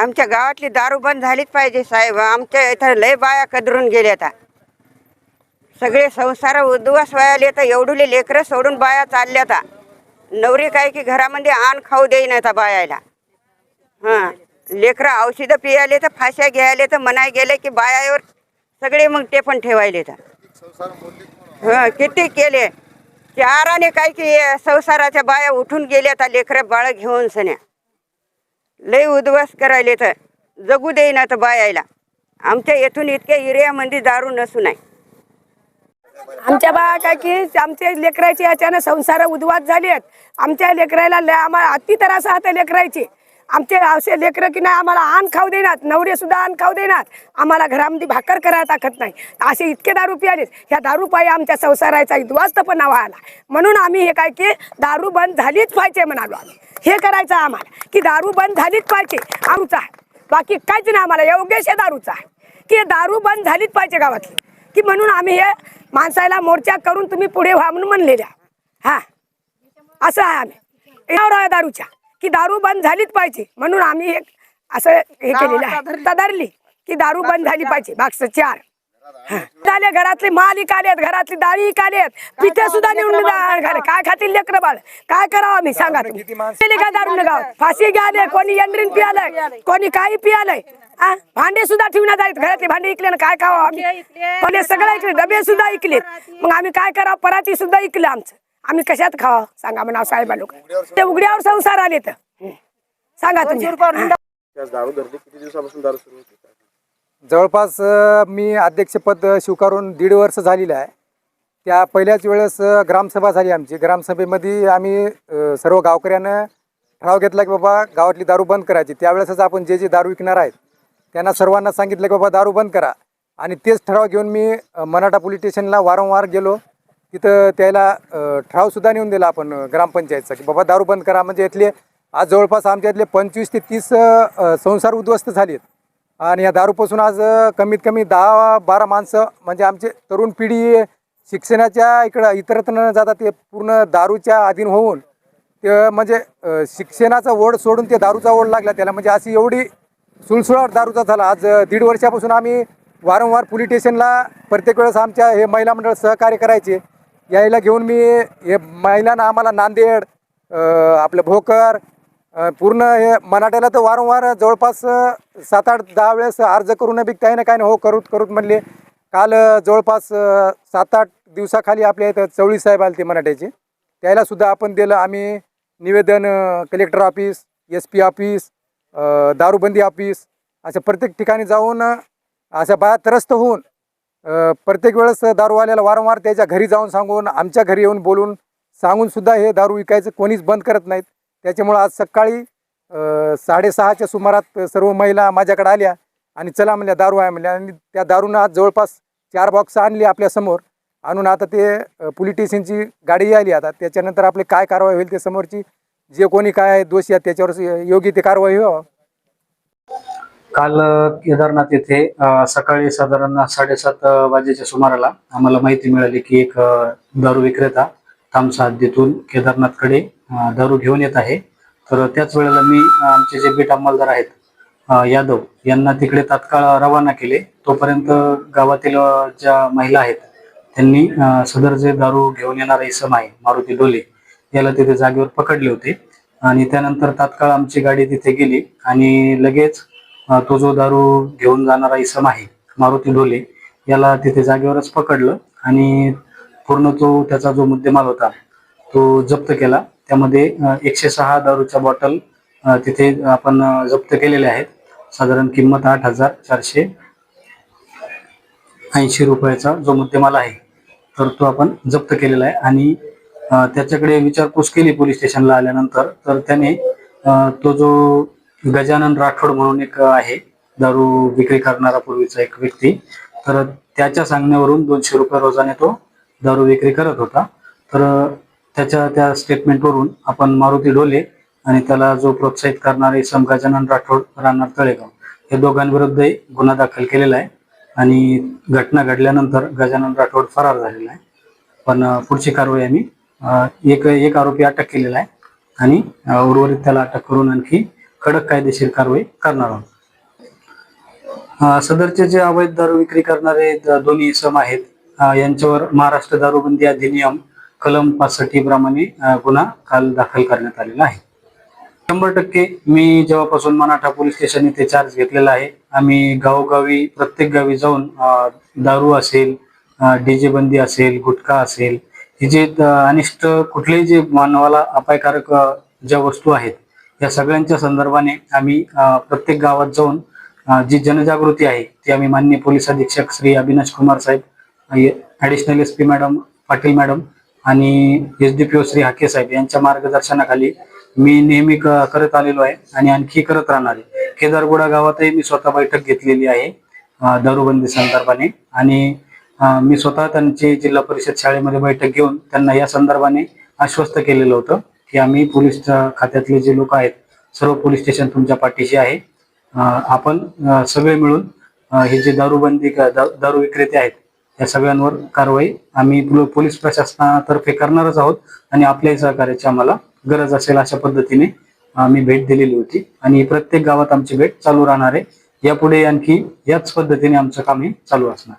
आमच्या गावातली दारू बंद झालीच पाहिजे साहेब. आमच्या इथं लय बाया कदरून गेल्या आता. सगळे संसार उद्वास व्हायला तर एवढुले लेकरं सोडून बाया चालल्या आता. नवरी काय की घरामध्ये आण खाऊ देईन आता बायाला. हां. लेकरं औषधं पियाले तर फाश्या घ्यायले तर मनाय गेले की बायावर सगळे मग ते पण ठेवायले तर हां किती केले. चाराने काय की संसाराच्या बाया उठून गेल्या आता लेकरं बाळ घेऊन सन्या. लय उद्ध्वस्त करायले तर जगू देईना तर बायाला. आमच्या येथून इतक्या एरियामध्ये दारू नसून आहे. आमच्या बा काय की आमच्या लेकराचे याच्यानं संसार उद्वास झाले आहेत. आमच्या लेकराला लय आम्हाला अति त्रास आहे लेकरायचे. आमचे असे लेकरं की नाही आम्हाला आण खाऊ देणार नवरे सुद्धा आण खाऊ देणार. आम्हाला घरामध्ये भाकर करायला टाकत नाही. असे इतके दारू पियालेत. ह्या दारू पायी आमच्या संसाराचा उद्ध्वस्तपणा व्हायला. म्हणून आम्ही हे काय की दारू बंद झालीच पाहिजे म्हणालो आम्ही. हे करायचं आहे आम्हाला. की दारू बंद झालीच पाहिजे आमचा आहे. बाकी काहीच नाही आम्हाला. योगेश आहे दारूचा आहे. की दारू बंद झालीच पाहिजे गावातली. की म्हणून आम्ही हे माणसाला मोर्चा करून तुम्ही पुढे व्हा म्हणून म्हणलेल्या. हा. असं आहे आम्ही. यावर दारूच्या. की दारू बंद झालीच पाहिजे. म्हणून आम्ही एक असं हे केलेलं आहे. धरली की दारू बंद झाली पाहिजे. बाक्स चार. घरातले मालिक आलेत घरातली दाळी आलेत. पिठे सुद्धा नेऊन घाले. काय खातील लेकर बाळ? काय करावं आम्ही? सांगा तुम्ही. का दारू गावात फाशी घ्याले कोणी यंड्रीन पियालय? कोणी काही पियालय? भांडे सुद्धा ठेवण्यात आले घरातले भांडे इकले ना काय खावं आम्ही? पण हे सगळं ऐकले डबे सुद्धा ऐकलेत मग आम्ही काय करावं? पराती सुद्धा ऐकलं आमचं. आम्ही कशात खावं? सांगा म्हणा साहेबा लोक ते उघड्यावर संसार आले तर. सांगा तुम्ही. हा. त्याच दारू धरली किती दिवसापासून दारू सुरू होती? जवळपास अ, मी अध्यक्षपद स्वीकारून दीड वर्ष झालेलं आहे. त्या पहिल्याच वेळेस अ, ग्रामसभा झाली आमची. ग्रामसभेमध्ये आम्ही अ, सर्व गावकऱ्यानं ठराव घेतला की बाबा गावातली दारू बंद करायची. त्यावेळेसच आपण जे जे दारू विकणार आहेत त्यांना सर्वांना सांगितलं की बाबा दारू बंद करा. आणि तेच ठराव घेऊन मी अ, मराठा पोलीस स्टेशनला वारंवार गेलो. तिथं त्याला ठरावसुद्धा नेऊन दिला आपण ग्रामपंचायतचा की बाबा दारू बंद करा. म्हणजे इथले आज जवळपास आमच्या इथले पंचवीस ते तीस संसार उद्ध्वस्त झालेत. आणि या दारूपासून आज कमीत कमी दहा बारा माणसं म्हणजे आमचे तरुण पिढी शिक्षणाच्या इकडं इतरत्र न जाता ते पूर्ण दारूच्या अधीन होऊन ते म्हणजे शिक्षणाचा ओढ सोडून ते दारूचा ओढ लागला त्याला. म्हणजे अशी एवढी सुळसुळाट दारूचा झाला. आज दीड वर्षापासून आम्ही वारंवार पोलीस स्टेशनला प्रत्येक वेळेस आमच्या हे महिला मंडळ सहकार्य करायचे. यायला घेऊन मी हे महिलांना आम्हाला नांदेड आपलं भोकर पूर्ण हे मराठ्याला तर वारंवार जवळपास सात आठ दहा वेळेस अर्ज करून बी काही ना काही ना हो करूत करूत म्हणले. काल जवळपास सात आठ दिवसाखाली आपल्या इथं चवळी साहेब आले ते मराठ्याचे त्यालासुद्धा आपण दिलं. आम्ही निवेदन collector office S P office दारूबंदी ऑफिस अशा प्रत्येक ठिकाणी जाऊन अशा बाया त्रस्त होऊन प्रत्येक वेळेस दारूवाल्याला वारंवार त्याच्या घरी जाऊन सांगून आमच्या घरी येऊन बोलून सांगूनसुद्धा हे दारू विकायचं कोणीच बंद करत नाहीत. त्याच्यामुळं आज सकाळी साडेसहाच्या सुमारात सर्व महिला माझ्याकडे आल्या आणि चला म्हणल्या दारू आहे म्हणल्या. आणि त्या दारूनं आज जवळपास चार बॉक्स आणली आपल्यासमोर आणून आता ते अ, पोलीस स्टेशनची गाडी आली आता. त्याच्यानंतर आपले काय कारवाई होईल ते समोरची जे कोणी काय दोषी आहेत त्याच्यावर योग्य ते कारवाई व्हावं. काल केदारनाथ येथे सकाळी साधारण साडेसात वाजेच्या सुमाराला आम्हाला माहिती मिळाली की एक दारू विक्रेता थांबसा हद्दीतून केदारनाथकडे दारू घेऊन येत आहे. तर त्याच वेळेला मी आमचे जे बीट अंमलदार आहेत यादव यांना तिकडे तात्काळ रवाना केले. तोपर्यंत गावातील ज्या महिला आहेत त्यांनी सदर जे दारू घेऊन येणारा इसम आहे मारुती डोले याला तिथे जागेवर पकडले होते. आणि त्यानंतर तात्काळ आमची गाडी तिथे गेली आणि लगेच तो जो दारू घेऊन जाणारा इसम आहे मारुती ढोले याला तिथे जागेवरच पकडलं आणि पूर्ण तो त्याचा जो मुद्देमाल होता तो जप्त केला. त्यामध्ये एकशे सहा दारूच्या बॉटल तिथे आपण जप्त केलेल्या आहेत. साधारण किंमत आठ हजार चारशे ऐंशी रुपयाचा जो मुद्देमाल आहे तर तो आपण जप्त केलेला आहे. आणि त्याच्याकडे विचारपूस केली पोलीस स्टेशनला आल्यानंतर तर त्याने तो जो गजानन राठोड म्हणून एक आहे. दारू विक्री करणारा पूर्वीचा एक व्यक्ती. तर त्याच्या सांगण्यावरून दोनशे रुपये रोजाने तो दारू विक्री करत होता. तर त्याच्या त्या स्टेटमेंटवरून आपण मारुती डोले आणि त्याला जो प्रोत्साहित करणारे सम गजानन राठोड राहणार तळेगाव हे दोघांविरुद्ध गुन्हा दाखल केलेला आहे. आणि घटना घडल्यानंतर गजानन राठोड फरार झालेला आहे. पण पुढची कारवाई आम्ही एक एक आरोपी अटक केलेला आहे. आणि उर्वरित त्याला अटक करून आणखी कडक कायदेशीर कारवाई करणार आहोत. सदरचे जे अवैध दारू विक्री करणारे दोन्ही इसम आहेत यांच्यावर महाराष्ट्र दारूबंदी अधिनियम कलम पासष्टी प्रमाणे गुन्हा काल दाखल करण्यात आलेला आहे. शंभर टक्के मी जेव्हापासून मनाठा पोलीस स्टेशन इथे चार्ज घेतलेला आहे आम्ही गावोगावी प्रत्येक गावी जाऊन दारू असेल डीजे बंदी असेल गुटखा असेल हे जे अनिष्ट कुठलेही जे मानवाला अपायकारक ज्या वस्तू आहेत या सगळ्यांच्या संदर्भाने आम्ही प्रत्येक गावात जाऊन जी जनजागृती आहे ती आम्ही मान्य पोलीस अधीक्षक श्री अविनाश कुमार साहेब additional S P madam Patil madam आणि S D P O Shri Hake साहेब यांच्या मार्गदर्शनाखाली मी नेहमी क- करत आलेलो आहे आणि आणखी करत राहणार आहे. केदारगुडा गावातही मी स्वतः बैठक घेतलेली आहे दारूबंदी संदर्भाने आणि मी स्वतः त्यांची जिल्हा परिषद शाळेमध्ये बैठक घेऊन त्यांना या संदर्भाने आश्वस्त केलेलं होतं. की आम्ही पोलीस खात्यातले जे लोक आहेत सर्व पोलीस स्टेशन तुमच्या पाठीशी आहे. आपण सगळे मिळून हे जे दारूबंदी दारू विक्रेते आहेत या सगळ्यांवर कारवाई आम्ही पोलीस प्रशासनातर्फे करणारच आहोत आणि आपल्याही सहकार्याची आम्हाला गरज असेल अशा पद्धतीने आम्ही भेट दिलेली होती. आणि प्रत्येक गावात आमची भेट चालू राहणार आहे. यापुढे आणखी याच पद्धतीने आमचं काम हे चालू असणार.